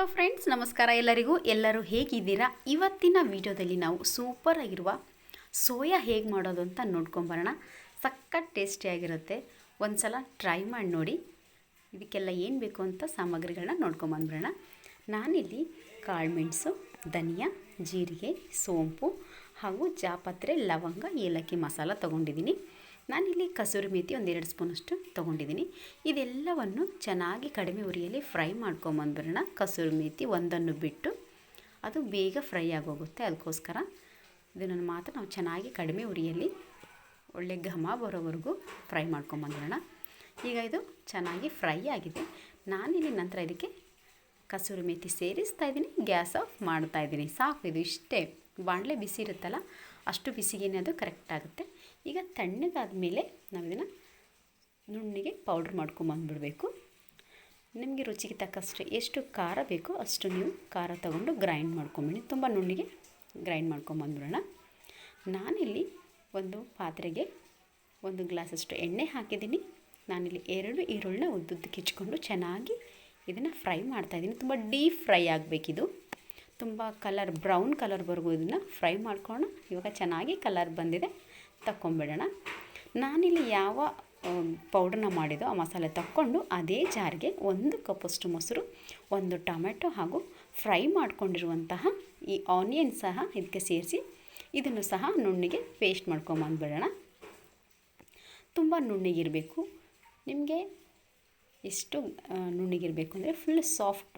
Hello friends ನಮಸ್ಕಾರ ಎಲ್ಲರಿಗೂ. ಎಲ್ಲರೂ ಹೇಗಿದ್ದೀರಾ? ಇವತ್ತಿನ ವಿಡಿಯೋದಲ್ಲಿ ನಾವು ಸೂಪರ್ ಆಗಿರುವ ಸೋಯಾ ಹೇಗೆ ಮಾಡೋದು ಅಂತ ನೋಡ್ಕೊಂಬರೋಣ ಸಖತ್ ಟೇಸ್ಟಿಯಾಗಿರುತ್ತೆ ಒಂದು ಸಲ ಟ್ರೈ ಮಾಡಿ ನೋಡಿ. ಇದಕ್ಕೆಲ್ಲ ಏನು ಬೇಕು ಅಂತ ಸಾಮಗ್ರಿಗಳನ್ನ ನೋಡ್ಕೊಂಬಂದ್ಬಿಡೋಣ ನಾನಿಲ್ಲಿ ಕಾಳುಮೆಣಸು ಧನಿಯಾ, ಜೀರಿಗೆ, ಸೋಂಪು ಹಾಗೂ ಜಾಪತ್ರೆ, ಲವಂಗ, ಏಲಕ್ಕಿ ಮಸಾಲ ತೊಗೊಂಡಿದ್ದೀನಿ. ನಾನಿಲ್ಲಿ ಕಸೂರಿ ಮೇಥಿ ಒಂದೆರಡು ಸ್ಪೂನಷ್ಟು ತೊಗೊಂಡಿದ್ದೀನಿ. ಇದೆಲ್ಲವನ್ನು ಚೆನ್ನಾಗಿ ಕಡಿಮೆ ಉರಿಯಲ್ಲಿ ಫ್ರೈ ಮಾಡ್ಕೊಂಬಂದ್ಬಿಡೋಣ. ಕಸೂರಿ ಮೇಥಿ ಒಂದನ್ನು ಬಿಟ್ಟು ಅದು ಬೇಗ ಫ್ರೈ ಆಗೋಗುತ್ತೆ ಅದಕ್ಕೋಸ್ಕರ. ಇದನ್ನು ಮಾತ್ರ ನಾವು ಚೆನ್ನಾಗಿ ಕಡಿಮೆ ಉರಿಯಲ್ಲಿ ಒಳ್ಳೆ ಘಮ ಬರೋವರೆಗೂ ಫ್ರೈ ಮಾಡ್ಕೊಂಬಂದ್ಬಿಡೋಣ. ಈಗ ಇದು ಚೆನ್ನಾಗಿ ಫ್ರೈ ಆಗಿದೆ. ನಾನಿಲ್ಲಿ ನಂತರ ಇದಕ್ಕೆ ಕಸೂರಿ ಮೇಥಿ ಸೇರಿಸ್ತಾ ಇದ್ದೀನಿ. ಗ್ಯಾಸ್ ಆಫ್ ಮಾಡ್ತಾ ಇದ್ದೀನಿ. ಸಾಕು, ಇದು ಇಷ್ಟೇ. ಬಾಣಲೆ ಬಿಸಿ ಇರುತ್ತಲ್ಲ, ಅಷ್ಟು ಬಿಸಿಗೇನೆ ಅದು ಕರೆಕ್ಟ್ ಆಗುತ್ತೆ. ಈಗ ತಣ್ಣಗಾದ ಮೇಲೆ ನಾವು ಇದನ್ನು ನುಣ್ಣಿಗೆ ಪೌಡ್ರ್ ಮಾಡ್ಕೊಂಬಂದ್ಬಿಡಬೇಕು. ನಿಮಗೆ ರುಚಿಗೆ ತಕ್ಕಷ್ಟು ಎಷ್ಟು ಖಾರ ಬೇಕೋ ಅಷ್ಟು ನೀವು ಖಾರ ತಗೊಂಡು ಗ್ರೈಂಡ್ ಮಾಡ್ಕೊಂಬಿಡಿ. ತುಂಬ ನುಣ್ಣಿಗೆ ಗ್ರೈಂಡ್ ಮಾಡ್ಕೊಂಬಂದ್ಬಿಡೋಣ. ನಾನಿಲ್ಲಿ ಒಂದು ಪಾತ್ರೆಗೆ ಒಂದು ಗ್ಲಾಸಷ್ಟು ಎಣ್ಣೆ ಹಾಕಿದ್ದೀನಿ. ನಾನಿಲ್ಲಿ ಎರಡು ಈರುಳ್ಳಿನ ಉದ್ದುದ್ದು ಕಿಚ್ಕೊಂಡು ಚೆನ್ನಾಗಿ ಇದನ್ನು ಫ್ರೈ ಮಾಡ್ತಾಯಿದ್ದೀನಿ ತುಂಬ ಡೀಪ್ ಫ್ರೈ ಆಗಬೇಕಿದು. ತುಂಬ ಕಲರ್ ಬ್ರೌನ್ ಕಲರ್ ಕಲರ್ವರೆಗೂ ಇದನ್ನು ಫ್ರೈ ಮಾಡ್ಕೊಳ್ಳೋಣ. ಇವಾಗ ಚೆನ್ನಾಗಿ ಕಲರ್ ಬಂದಿದೆ. ತಕ್ಕೊಂಬಿಡೋಣ. ನಾನಿಲ್ಲಿ ಯಾವ ಪೌಡ್ರನ್ನ ಮಾಡಿದೋ ಆ ಮಸಾಲೆ ತಕ್ಕೊಂಡು ಅದೇ ಜಾರಿಗೆ ಒಂದು ಕಪ್ಪಷ್ಟು ಮೊಸರು, ಒಂದು ಟೊಮೆಟೊ ಹಾಗೂ ಫ್ರೈ ಮಾಡಿಕೊಂಡಿರುವಂತಹ ಈ ಆನಿಯನ್ ಸಹ ಇದಕ್ಕೆ ಸೇರಿಸಿ ಇದನ್ನು ಸಹ ನುಣ್ಣಿಗೆ ಪೇಸ್ಟ್ ಮಾಡ್ಕೊಂಬಂದ್ಬಿಡೋಣ. ತುಂಬ ನುಣ್ಣಿಗಿರಬೇಕು. ನಿಮಗೆ ಎಷ್ಟು ನುಣ್ಣಿಗಿರಬೇಕು ಅಂದರೆ ಫುಲ್ ಸಾಫ್ಟ್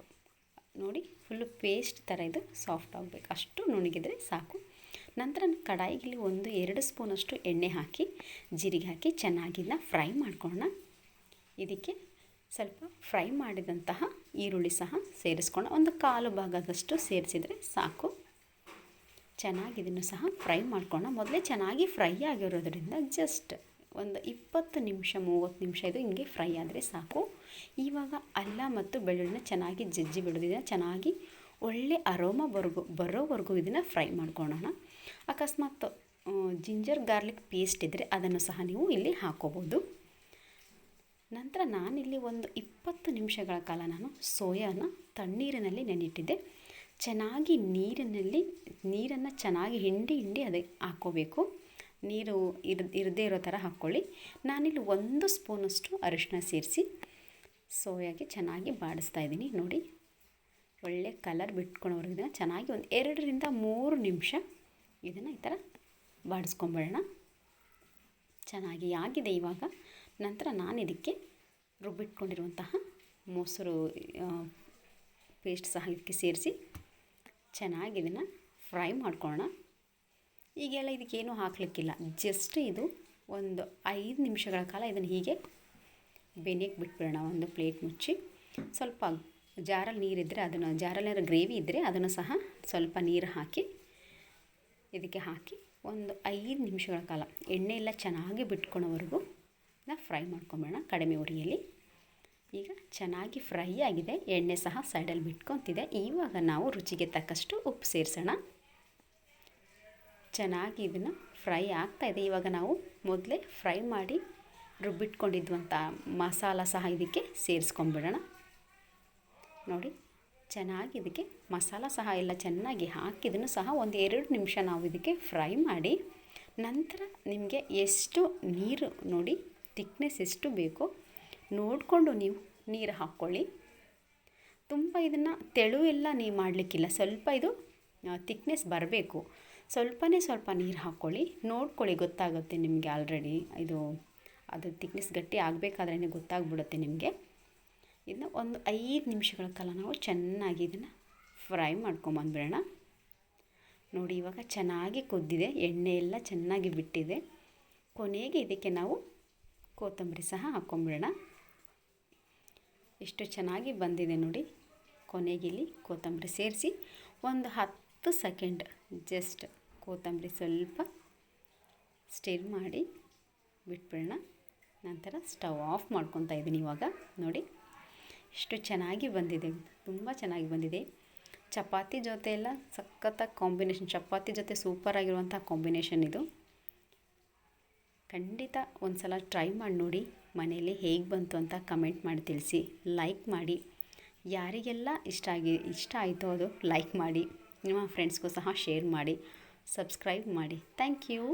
ನೋಡಿ ಫುಲ್ ಪೇಸ್ಟ್ ಥರ ಇದು ಸಾಫ್ಟ್ ಆಗಬೇಕು. ಅಷ್ಟು ನುಣ್ಣಗಿದ್ರೆ ಸಾಕು. ನಂತರ ಕಡಾಯಿಗೆ ಒಂದು ಎರಡು ಸ್ಪೂನಷ್ಟು ಎಣ್ಣೆ ಹಾಕಿ, ಜೀರಿಗೆ ಹಾಕಿ ಚೆನ್ನಾಗಿನ ಫ್ರೈ ಮಾಡ್ಕೊಳ್ಳೋಣ ಇದಕ್ಕೆ ಸ್ವಲ್ಪ ಫ್ರೈ ಮಾಡಿದಂತಹ ಈರುಳ್ಳಿ ಸಹ ಸೇರಿಸ್ಕೊಂಡು ಒಂದು ಕಾಲು ಭಾಗದಷ್ಟು ಸೇರಿಸಿದರೆ ಸಾಕು. ಚೆನ್ನಾಗಿ ಇದನ್ನು ಸಹ ಫ್ರೈ ಮಾಡ್ಕೊಳ್ಳೋಣ ಮೊದಲೇ ಚೆನ್ನಾಗಿ ಫ್ರೈ ಆಗಿರೋದ್ರಿಂದ ಜಸ್ಟ್ ಒಂದು ಇಪ್ಪತ್ತು ನಿಮಿಷ, ಮೂವತ್ತು ನಿಮಿಷ ಇದು ಹಿಂಗೆ ಫ್ರೈ ಆದರೆ ಸಾಕು. ಇವಾಗ ಅಲ್ಲ ಮತ್ತು ಬೆಳ್ಳುಳ್ಳಿನ ಚೆನ್ನಾಗಿ ಜಜ್ಜಿ ಬಿಡೋದಿದೆ ಚೆನ್ನಾಗಿ ಒಳ್ಳೆ ಅರೋಮ ಬರ್ಗು ಬರೋವರೆಗೂ ಇದನ್ನು ಫ್ರೈ ಮಾಡ್ಕೊಳ್ಳೋಣ ಅಕಸ್ಮಾತ್ ಜಿಂಜರ್ ಗಾರ್ಲಿಕ್ ಪೇಸ್ಟ್ ಇದ್ದರೆ ಅದನ್ನು ಸಹ ನೀವು ಇಲ್ಲಿ ಹಾಕೋಬೋದು. ನಂತರ ನಾನಿಲ್ಲಿ ಒಂದು ಇಪ್ಪತ್ತು ನಿಮಿಷಗಳ ಕಾಲ ನಾನು ಸೋಯಾನ ತಣ್ಣೀರಿನಲ್ಲಿ ನೆನೆಯಿಟ್ಟಿದ್ದೆ ಚೆನ್ನಾಗಿ ನೀರಿನಲ್ಲಿ, ನೀರನ್ನು ಚೆನ್ನಾಗಿ ಹಿಂಡಿ ಹಿಂಡಿ ಅದಕ್ಕೆ ಹಾಕ್ಕೋಬೇಕು ನೀರು ಇರ್, ಇರದೇ ಇರೋ ಥರ ಹಾಕ್ಕೊಳ್ಳಿ. ನಾನಿಲ್ಲಿ ಒಂದು ಸ್ಪೂನಷ್ಟು ಅರಿಶಿನ ಸೇರಿಸಿ ಸೋಯಾಗೆ ಚೆನ್ನಾಗಿ ಬಾಡಿಸ್ತಾ ಇದ್ದೀನಿ. ನೋಡಿ, ಒಳ್ಳೆ ಕಲರ್ ಬಿಟ್ಕೊಳೋರ್ಗೆ ಇದನ್ನು ಚೆನ್ನಾಗಿ ಒಂದು ಎರಡರಿಂದ ಮೂರು ನಿಮಿಷ ಇದನ್ನು ಈ ಥರ ಬಾಡಿಸ್ಕೊಂಬಿಡೋಣ ಚೆನ್ನಾಗಿ ಆಗಿದೆ ಇವಾಗ. ನಂತರ ನಾನು ಇದಕ್ಕೆ ರುಬ್ಬಿಟ್ಕೊಂಡಿರುವಂತಹ ಮೊಸರು ಪೇಸ್ಟ್ ಸಹ ಇದಕ್ಕೆ ಸೇರಿಸಿ ಚೆನ್ನಾಗಿ ಇದನ್ನು ಫ್ರೈ ಮಾಡ್ಕೊಳ್ಳೋಣ. ಈಗೆಲ್ಲ ಇದಕ್ಕೇನು ಹಾಕಲಿಕ್ಕಿಲ್ಲ. ಜಸ್ಟ್ ಇದು ಒಂದು ಐದು ನಿಮಿಷಗಳ ಕಾಲ ಇದನ್ನು ಹೀಗೆ ಬೆನೆಗೆ ಬಿಟ್ಬಿಡೋಣ. ಒಂದು ಪ್ಲೇಟ್ ಮುಚ್ಚಿ ಸ್ವಲ್ಪ ಜಾರಲ್ಲಿ ನೀರಿದ್ದರೆ ಅದನ್ನು ಜಾರಲ್ಲಿ ಗ್ರೇವಿ ಇದ್ದರೆ ಅದನ್ನು ಸಹ ಸ್ವಲ್ಪ ನೀರು ಹಾಕಿ ಇದಕ್ಕೆ ಹಾಕಿ ಒಂದು ಐದು ನಿಮಿಷಗಳ ಕಾಲ ಎಣ್ಣೆ ಎಲ್ಲ ಚೆನ್ನಾಗಿ ಬಿಟ್ಕೊಳೋವರೆಗೂ ಫ್ರೈ ಮಾಡ್ಕೊಂಬಿಡೋಣ ಕಡಿಮೆ ಉರಿಯಲ್ಲಿ. ಈಗ ಚೆನ್ನಾಗಿ ಫ್ರೈ ಆಗಿದೆ. ಎಣ್ಣೆ ಸಹ ಸೈಡಲ್ಲಿ ಬಿಟ್ಕೊತಿದೆ. ಇವಾಗ ನಾವು ರುಚಿಗೆ ತಕ್ಕಷ್ಟು ಉಪ್ಪು ಸೇರಿಸೋಣ. ಚೆನ್ನಾಗಿ ಇದನ್ನು ಫ್ರೈ ಆಗ್ತಾಯಿದೆ ಇವಾಗ ನಾವು ಮೊದಲೇ ಫ್ರೈ ಮಾಡಿ ರುಬ್ಬಿಟ್ಕೊಂಡಿದ್ವಂಥ ಮಸಾಲ ಸಹ ಇದಕ್ಕೆ ಸೇರಿಸ್ಕೊಂಬಿಡೋಣ. ನೋಡಿ ಚೆನ್ನಾಗಿ ಇದಕ್ಕೆ ಮಸಾಲ ಸಹ ಎಲ್ಲ ಚೆನ್ನಾಗಿ ಹಾಕಿದನ್ನು ಸಹ ಒಂದು ಎರಡು ನಿಮಿಷ ನಾವು ಇದಕ್ಕೆ ಫ್ರೈ ಮಾಡಿ ನಂತರ ನಿಮಗೆ ಎಷ್ಟು ನೀರು ನೋಡಿ ತಿಕ್ನೆಸ್ ಎಷ್ಟು ಬೇಕೋ ನೋಡಿಕೊಂಡು ನೀವು ನೀರು ಹಾಕ್ಕೊಳ್ಳಿ. ತುಂಬ ಇದನ್ನು ತೆಳು ಎಲ್ಲ ನೀವು ಮಾಡಲಿಕ್ಕಿಲ್ಲ, ಸ್ವಲ್ಪ ಇದು ತಿಕ್ನೆಸ್ ಬರಬೇಕು. ಸ್ವಲ್ಪನೇ ಸ್ವಲ್ಪ ನೀರು ಹಾಕ್ಕೊಳ್ಳಿ. ನೋಡ್ಕೊಳ್ಳಿ, ಗೊತ್ತಾಗುತ್ತೆ ನಿಮಗೆ ಆಲ್ರೆಡಿ ಇದು, ಅದು ತಿಕ್ನೆಸ್ ಗಟ್ಟಿ ಆಗಬೇಕಾದ್ರೇ ಗೊತ್ತಾಗ್ಬಿಡುತ್ತೆ ನಿಮಗೆ. ಇದನ್ನ ಒಂದು ಐದು ನಿಮಿಷಗಳ ಕಾಲ ನಾವು ಚೆನ್ನಾಗಿ ಇದನ್ನು ಫ್ರೈ ಮಾಡ್ಕೊಂಬಂದ್ಬಿಡೋಣ ನೋಡಿ, ಇವಾಗ ಚೆನ್ನಾಗಿ ಕುದ್ದಿದೆ, ಎಣ್ಣೆ ಎಲ್ಲ ಚೆನ್ನಾಗಿ ಬಿಟ್ಟಿದೆ. ಕೊನೆಗೆ ಇದಕ್ಕೆ ನಾವು ಕೊತ್ತಂಬರಿ ಸಹ ಹಾಕ್ಕೊಂಬಿಡೋಣ ಎಷ್ಟು ಚೆನ್ನಾಗಿ ಬಂದಿದೆ ನೋಡಿ, ಕೊನೆಗೆ ಇಲ್ಲಿ ಕೊತ್ತಂಬರಿ ಸೇರಿಸಿ ಒಂದು ಹತ್ತು ಸೆಕೆಂಡ್ ಜಸ್ಟ್ ಕೊತ್ತಂಬರಿ ಸ್ವಲ್ಪ ಸ್ಟಿರ್ ಮಾಡಿ ಬಿಟ್ಬಿಡೋಣ. ನಂತರ ಸ್ಟವ್ ಆಫ್ ಮಾಡ್ಕೊತಾ ಇದ್ದೀನಿ ಇವಾಗ. ನೋಡಿ. ಎಷ್ಟು ಚೆನ್ನಾಗಿ ಬಂದಿದೆ ತುಂಬ ಚೆನ್ನಾಗಿ ಬಂದಿದೆ. ಚಪಾತಿ ಜೊತೆ ಎಲ್ಲ ಸಖತ್ತಾಗಿ ಕಾಂಬಿನೇಷನ್, ಚಪಾತಿ ಜೊತೆ ಸೂಪರಾಗಿರುವಂಥ ಕಾಂಬಿನೇಷನ್ ಇದು. ಖಂಡಿತ ಒಂದು ಸಲ ಟ್ರೈ ಮಾಡಿ ನೋಡಿ, ಮನೆಯಲ್ಲಿ ಹೇಗೆ ಬಂತು ಅಂತ ಕಮೆಂಟ್ ಮಾಡಿ ತಿಳಿಸಿ, ಲೈಕ್ ಮಾಡಿ. ಯಾರಿಗೆಲ್ಲ ಇಷ್ಟ ಆಗಿ, ಇಷ್ಟ ಆಯಿತು ಅದು ಲೈಕ್ ಮಾಡಿ, ನಿಮ್ಮ ಫ್ರೆಂಡ್ಸ್ಗೂ ಸಹ ಶೇರ್ ಮಾಡಿ, ಸಬ್ಸ್ಕ್ರೈಬ್ ಮಾಡಿ. Thank you.